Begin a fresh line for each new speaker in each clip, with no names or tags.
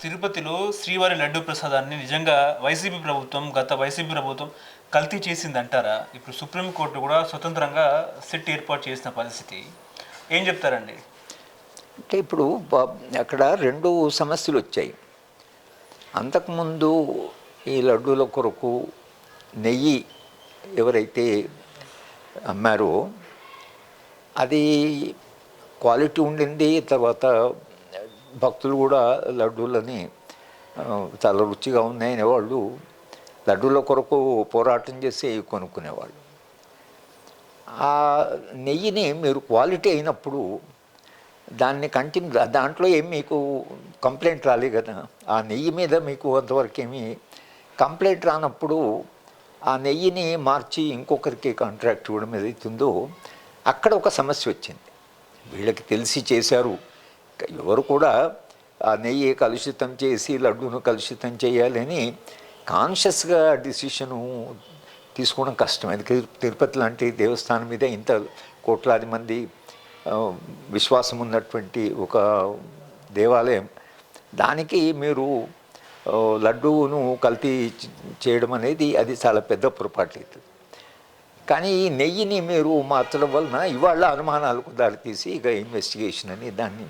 తిరుపతిలో శ్రీవారి లడ్డు ప్రసాదాన్ని నిజంగా వైసీపీ ప్రభుత్వం గత వైసీపీ ప్రభుత్వం కల్తీ చేసింది అంటారా ఇప్పుడు సుప్రీంకోర్టు కూడా స్వతంత్రంగా సెట్ ఏర్పాటు చేసిన పరిస్థితి. ఏం చెప్తారండి?
అంటే ఇప్పుడు అక్కడ రెండు సమస్యలు వచ్చాయి. అంతకుముందు ఈ లడ్డూల కొరకు నెయ్యి ఎవరైతే అమ్మారో అది క్వాలిటీ ఉండింది తర్వాత భక్తులు కూడా లడ్డూలని చాలా రుచిగా ఉన్నాయనే వాళ్ళు లడ్డూల కొరకు పోరాటం చేసి కొనుక్కునేవాళ్ళు. ఆ నెయ్యిని మీరు క్వాలిటీ అయినప్పుడు దాన్ని కంటిన్యూ దాంట్లో ఏం మీకు కంప్లైంట్ రాలే కదా. ఆ నెయ్యి మీద మీకు అంతవరకు ఏమి కంప్లైంట్ రానప్పుడు ఆ నెయ్యిని మార్చి ఇంకొకరికి కాంట్రాక్ట్ ఇవ్వడం ఏదైతుందో అక్కడ ఒక సమస్య వచ్చింది. వీళ్ళకి తెలిసి చేశారు. ఎవరు కూడా ఆ నెయ్యి కలుషితం చేసి లడ్డూను కలుషితం చేయాలని కాన్షియస్గా డిసిషను తీసుకోవడం కష్టం. ఎందుకంటే తిరుపతి లాంటి దేవస్థానం మీద ఇంత కోట్లాది మంది విశ్వాసం ఉన్నటువంటి ఒక దేవాలయం. దానికి మీరు లడ్డూను కల్తీ చేయడం అనేది అది చాలా పెద్ద పొరపాటు కానీ ఈ నెయ్యిని మీరు మార్చడం వలన ఇవాళ అనుమానాలకు దారితీసి ఇక ఇన్వెస్టిగేషన్ అని దాన్ని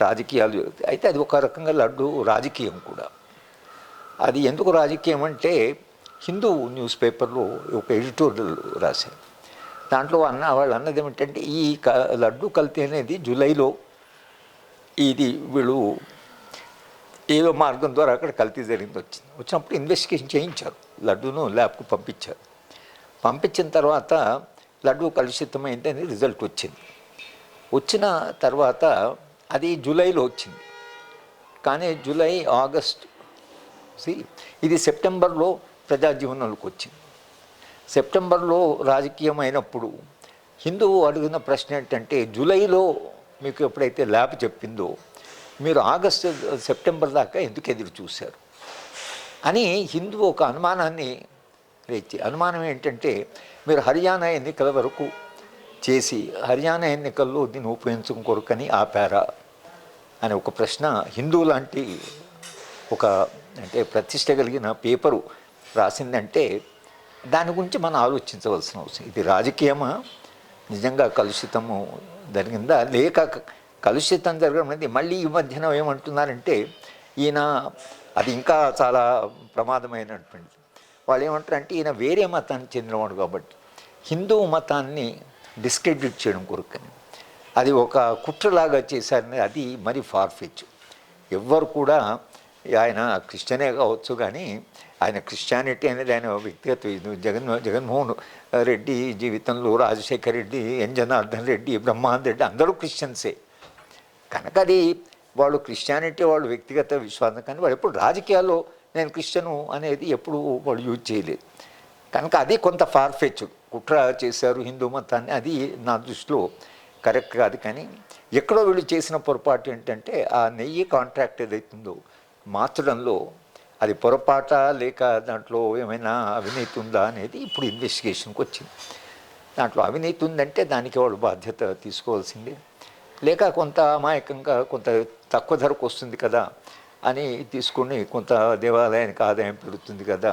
రాజకీయాలు అయితే అది ఒక రకంగా లడ్డు రాజకీయం కూడా. అది ఎందుకు రాజకీయం అంటే హిందూ న్యూస్ పేపర్లో ఒక ఎడిటోరియల్ రాశారు దాంట్లో అన్న వాళ్ళు అన్నది ఏమిటంటే ఈ క లడ్డు కల్తీ అనేది జూలైలో ఇది వీళ్ళు ఏదో మార్గం ద్వారా అక్కడ కల్తీ జరిగింది వచ్చింది. వచ్చినప్పుడు ఇన్వెస్టిగేషన్ చేయించారు. లడ్డూను ల్యాబ్కు పంపించారు. పంపించిన తర్వాత లడ్డు కలుషితమైందని రిజల్ట్ వచ్చింది. వచ్చిన తర్వాత అది జూలైలో వచ్చింది. కానీ జూలై ఆగస్ట్ సి ఇది సెప్టెంబర్లో ప్రజాజీవనంలోకి వచ్చింది. సెప్టెంబర్లో రాజకీయం అయినప్పుడు హిందువు అడిగిన ప్రశ్న ఏంటంటే జూలైలో మీకు ఎప్పుడైతే ల్యాబ్ చెప్పిందో మీరు ఆగస్టు సెప్టెంబర్ దాకా ఎందుకు ఎదురు చూశారు? అని హిందూ ఒక అనుమానాన్ని రేచి అనుమానం ఏంటంటే మీరు హర్యానా ఎన్నికల వరకు చేసి హర్యానా ఎన్నికల్లో దీన్ని ఉపయోగించడం కొరకని ఆపారా? అనే ఒక ప్రశ్న హిందూ లాంటి ఒక అంటే ప్రతిష్ట కలిగిన పేపరు రాసిందంటే దాని గురించి మనం ఆలోచించవలసిన అవసరం. ఇది రాజకీయమా? నిజంగా కలుషితము జరిగిందా? లేక కలుషితం జరగడం అనేది మళ్ళీ ఈ మధ్యన ఏమంటున్నారంటే ఈయన అది ఇంకా చాలా ప్రమాదమైనటువంటి వాళ్ళు ఏమంటారంటే ఈయన వేరే మతానికి చెందినవాడు కాబట్టి హిందూ మతాన్ని డిస్క్రెడిట్ చేయడం కొరకని అది ఒక కుట్రలాగా చేశారని అది మరి ఫార్ఫెచ్ ఎవ్వరు కూడా ఆయన క్రిస్టియనే కావచ్చు కానీ ఆయన క్రిస్టియానిటీ అనేది ఆయన వ్యక్తిగత జగన్ జగన్మోహన్ రెడ్డి జీవితంలో రాజశేఖర్ రెడ్డి ఎన్. జనార్దన్ రెడ్డి బ్రహ్మానంద రెడ్డి అందరూ క్రిస్టియన్సే. కనుక అది వాళ్ళు క్రిస్టియానిటీ వాళ్ళు వ్యక్తిగత విశ్వాసం కానీ వాళ్ళు ఎప్పుడు రాజకీయాల్లో నేను క్రిస్టియను అనేది ఎప్పుడు వాళ్ళు యూజ్ చేయలేదు. కనుక అది కొంత ఫార్ఫెచ్ కుట్ర చేశారు హిందూ మతాన్ని అది నా దృష్టిలో కరెక్ట్ కాదు కానీ ఎక్కడో వీళ్ళు చేసిన పొరపాటు ఏంటంటే ఆ నెయ్యి కాంట్రాక్ట్ ఏదైతుందో మార్చడంలో అది పొరపాట లేక దాంట్లో ఏమైనా అవినీతి ఉందా అనేది ఇప్పుడు ఇన్వెస్టిగేషన్కి వచ్చింది. దాంట్లో అవినీతి ఉందంటే దానికి వాళ్ళు బాధ్యత తీసుకోవాల్సిందే. లేక కొంత అమాయకంగా కొంత తక్కువ ధరకు వస్తుంది కదా అని తీసుకుని కొంత దేవాలయానికి ఆదాయం పెరుగుతుంది కదా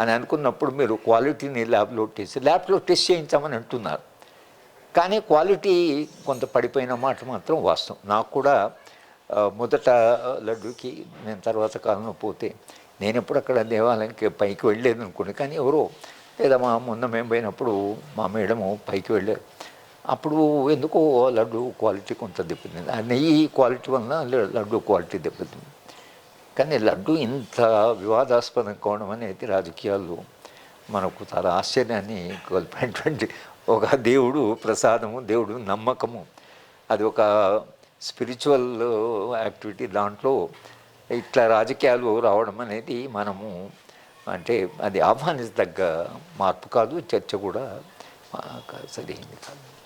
అని అనుకున్నప్పుడు మీరు క్వాలిటీని ల్యాబ్లో టెస్ట్ ల్యాబ్లో టెస్ట్ చేయించామని అంటున్నారు. కానీ క్వాలిటీ కొంత పడిపోయిన మాట మాత్రం వాస్తవం. నాకు కూడా మొదట లడ్డుకి నేను తర్వాత కాలంలో పోతే నేను ఎప్పుడు అక్కడ దేవాలయంకి పైకి వెళ్ళలేదు అనుకోండి. కానీ ఎవరో లేదా మా మొన్న మేము పోయినప్పుడు మా మేడము పైకి వెళ్ళారు. అప్పుడు ఎందుకో లడ్డు క్వాలిటీ కొంత దెబ్బతింది ఆ నెయ్యి క్వాలిటీ వలన లడ్డు క్వాలిటీ దెబ్బతింది. కానీ లడ్డు ఇంత వివాదాస్పదం కావడం అనేది రాజకీయాలు మనకు చాలా ఆశ్చర్యాన్ని కోల్పోయినటువంటి ఒక దేవుడు ప్రసాదము దేవుడు నమ్మకము. అది ఒక స్పిరిచువల్ యాక్టివిటీ దాంట్లో ఇట్లా రాజకీయాలు రావడం అనేది మనము అంటే అది ఆహ్వానించదగ్గ మార్పు కాదు చర్చ కూడా సరిహింది కాదు.